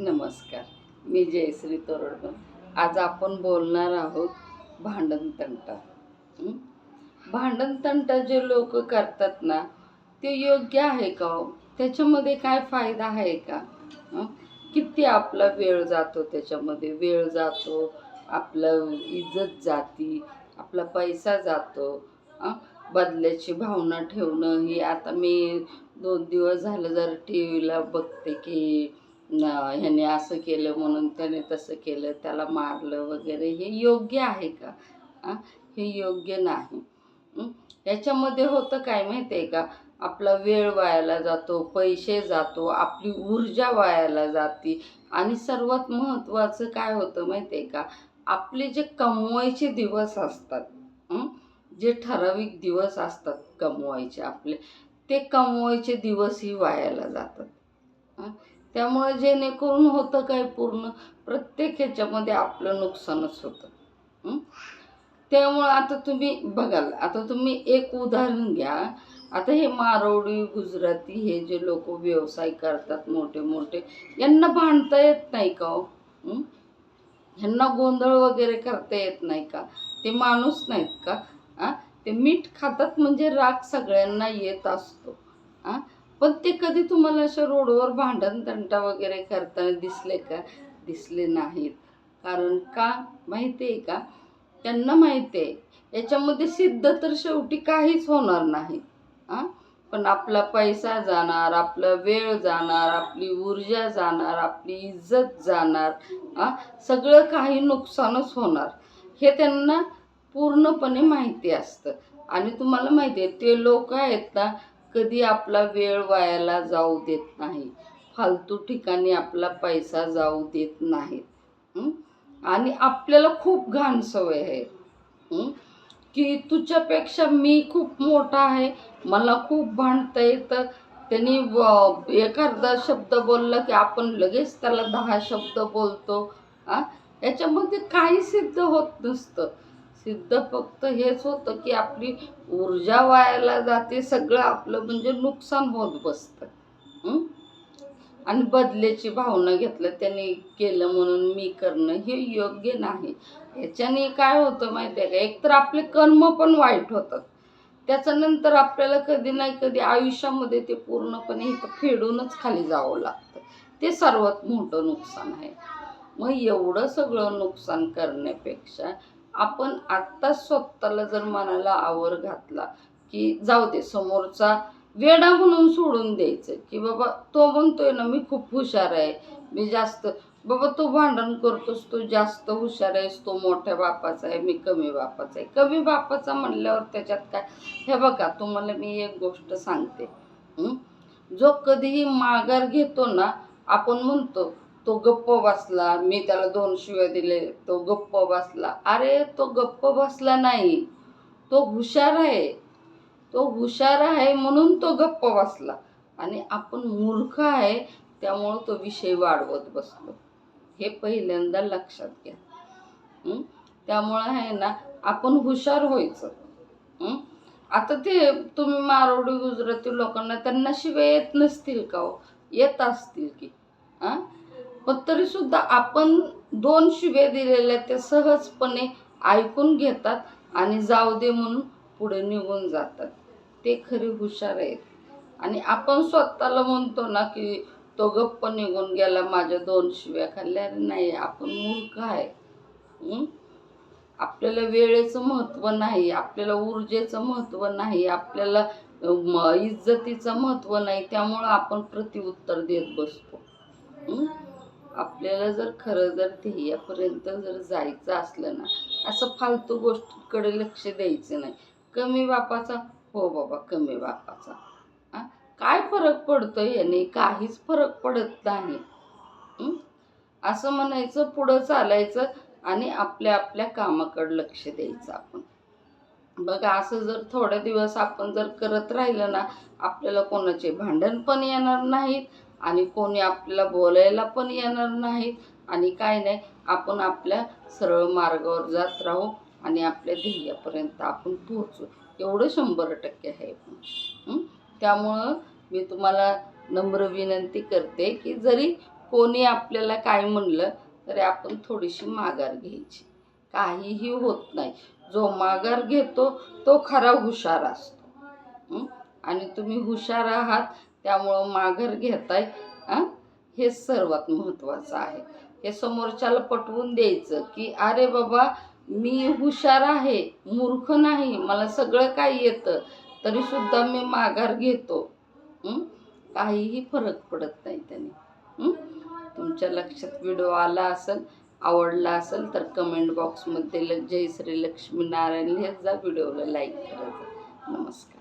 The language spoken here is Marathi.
नमस्कार मी जयश्री तोरडकर. आज आपण बोलणार आहोत भांडण भांडणतंटा भांडण जे लोक करतात ना ते योग्य आहे का हो? त्याच्यामध्ये काय फायदा आहे का? किती आपला वेळ जातो त्याच्यामध्ये? वेळ जातो आपलं इज्जत जाती आपला पैसा जातो. बदल्याची भावना ठेवणं ही आता मी दोन दिवस झालं जर टी व्हीला बघते की ह्याने असं केलं म्हणून त्याने तसं केलं त्याला मारलं वगैरे हे योग्य आहे का? हे योग्य नाही. याच्यामध्ये होतं काय माहिती आहे का? आपला वेळ वायाला जातो पैसे जातो आपली ऊर्जा वायाला जाते. आणि सर्वात महत्त्वाचं काय होतं माहिती आहे का? आपले जे कमवायचे दिवस असतात जे ठराविक दिवस असतात कमवायचे आपले ते कमवायचे दिवसही वायाला जातात. त्यामुळे जेणेकरून होतं काय पूर्ण? प्रत्येक ह्याच्यामध्ये आपलं नुकसानच होतं. त्यामुळं आता तुम्ही बघाल आता तुम्ही एक उदाहरण घ्या. आता हे मारवडी गुजराती हे जे लोक व्यवसाय करतात मोठे मोठे यांना भांडता येत नाही का हो? ह्यांना गोंधळ वगैरे करता येत नाही का? ते माणूस नाहीत का? आ? ते मीठ खातात म्हणजे राग सगळ्यांना येत असतो. हां पण ते कधी तुम्हाला असं रोडवर भांडण तंटा वगैरे करताना दिसले का? दिसले नाहीत. कारण का? माहिती आहे का? त्यांना माहिती आहे याच्यामध्ये सिद्ध तर शेवटी काहीच होणार नाही. हां पण आपला पैसा जाणार आपला वेळ जाणार आपली ऊर्जा जाणार आपली इज्जत जाणार हां सगळं काही नुकसानच होणार. हे त्यांना पूर्णपणे माहिती असतं. आणि तुम्हाला माहिती आहे ते लोक आहेत ना कधी आपला वेळ वायाला जाऊ देत नाही. फालतू ठिकाणी आपला पैसा जाऊ देत नाहीत. आणि आपल्याला खूप घाण सवय आहे. की तुझ्यापेक्षा मी खूप मोठा आहे. मला खूप भांडता येतं. त्यांनी एखादा शब्द बोलला की आपण लगेच त्याला दहा शब्द बोलतो. याच्यामध्ये काही सिद्ध होत नसतं. सिद्ध फक्त हेच होतं की आपली ऊर्जा वायाला जाते सगळं आपलं म्हणजे नुकसान होत बसतं. आणि बदलेची भावना घेतलं त्याने केलं म्हणून मी करणं हे योग्य नाही. याच्याने काय होतं माहिती आहे का? एकतर आपले कर्म पण वाईट होतात. त्याच्यानंतर आपल्याला कधी नाही कधी आयुष्यामध्ये ते पूर्णपणे इथं फेडूनच खाली जावं लागतं. ते सर्वात मोठं नुकसान आहे. मग एवढं सगळं नुकसान करण्यापेक्षा आपण आत्ताच स्वतःला जर मनाला आवर घातला की जाऊ दे समोरचा वेडा म्हणून सोडून द्यायचं की बाबा तो म्हणतोय ना मी खूप हुशार आहे मी जास्त बाबा तू भांडण करतोस तू जास्त हुशार आहेस तो मोठ्या बापाचा आहे मी कमी बापाचा आहे. कमी बापाचा म्हणल्यावर त्याच्यात काय? हे बघा तुम्हाला मी एक गोष्ट सांगते. जो कधीही माघार घेतो ना आपण म्हणतो तो गप्प बसला. मी त्याला दोन शिव्या दिले. तो गप्प बसला. अरे तो गप्प बसला नाही. तो हुशार आहे. तो हुशार आहे म्हणून तो गप्प बसला. आणि आपण मूर्ख आहे त्यामुळं तो विषय वाढवत बसलो. हे पहिल्यांदा लक्षात घ्या. त्यामुळं आहे ना आपण हुशार व्हायचं. आता ते तुम्ही मारवडी गुजराती लोकांना त्यांना शिवाय येत नसतील का हो? येत असतील की. हां? पण तरीसुद्धा आपण दोन शिव्या दिलेल्या ते सहजपणे ऐकून घेतात आणि जाऊ दे म्हणून पुढे निघून जातात. ते खरे हुशार आहेत. आणि आपण स्वतःला म्हणतो ना की तो गप्प निघून गेला माझ्या दोन शिव्या खाल्ल्या. अरे नाही आपण मूर्ख आहे. आपल्याला वेळेचं महत्त्व नाही आपल्याला ऊर्जेचं महत्त्व नाही आपल्याला इज्जतीचं महत्त्व नाही त्यामुळं आपण प्रतिउत्तर देत बसतो. आपल्याला जर खरं जर ध्येयापर्यंत जर जायचं असलं ना असं फालतू गोष्टीकडे लक्ष द्यायचं नाही. कमी बापाचा? हो बाबा कमी बापाचा. काय फरक पडतो याने? काहीच फरक पडत नाही. असं म्हणायचं पुढं चालायचं आणि आपल्या आपल्या कामाकडे लक्ष द्यायचं आपण. बघा असं जर थोडे दिवस आपण जर करत राहिलं ना आपल्याला कोणाचे भांडण पण येणार नाहीत. आणि कोणी आपल्याला बोलायला पण येणार नाही आणि काय नाही आपण आपल्या सरळ मार्गावर जात राहू आणि आपल्या ध्येयापर्यंत आपण पोहोचू. एवढं शंभर टक्के आहे. त्यामुळं मी तुम्हाला नम्र विनंती करते की जरी कोणी आपल्याला काय म्हणलं तरी आपण थोडीशी माघार घ्यायची. काहीही होत नाही. जो माघार घेतो तो खरा हुशार असतो. आणि तुम्ही हुशार आहात त्यामुळं माघार घेताय हां हे सर्वात महत्त्वाचं आहे. हे समोरच्याला पटवून द्यायचं की अरे बाबा मी हुशार आहे मूर्ख नाही मला सगळं काही येतं तरीसुद्धा मी माघार घेतो. काहीही फरक पडत नाही त्याने. तुमच्या लक्षात व्हिडिओ आला असेल आवडला असेल तर कमेंट बॉक्समध्ये ल जय श्री लक्ष्मीनारायण लिहित जा व्हिडिओला लाईक करायचं नमस्कार.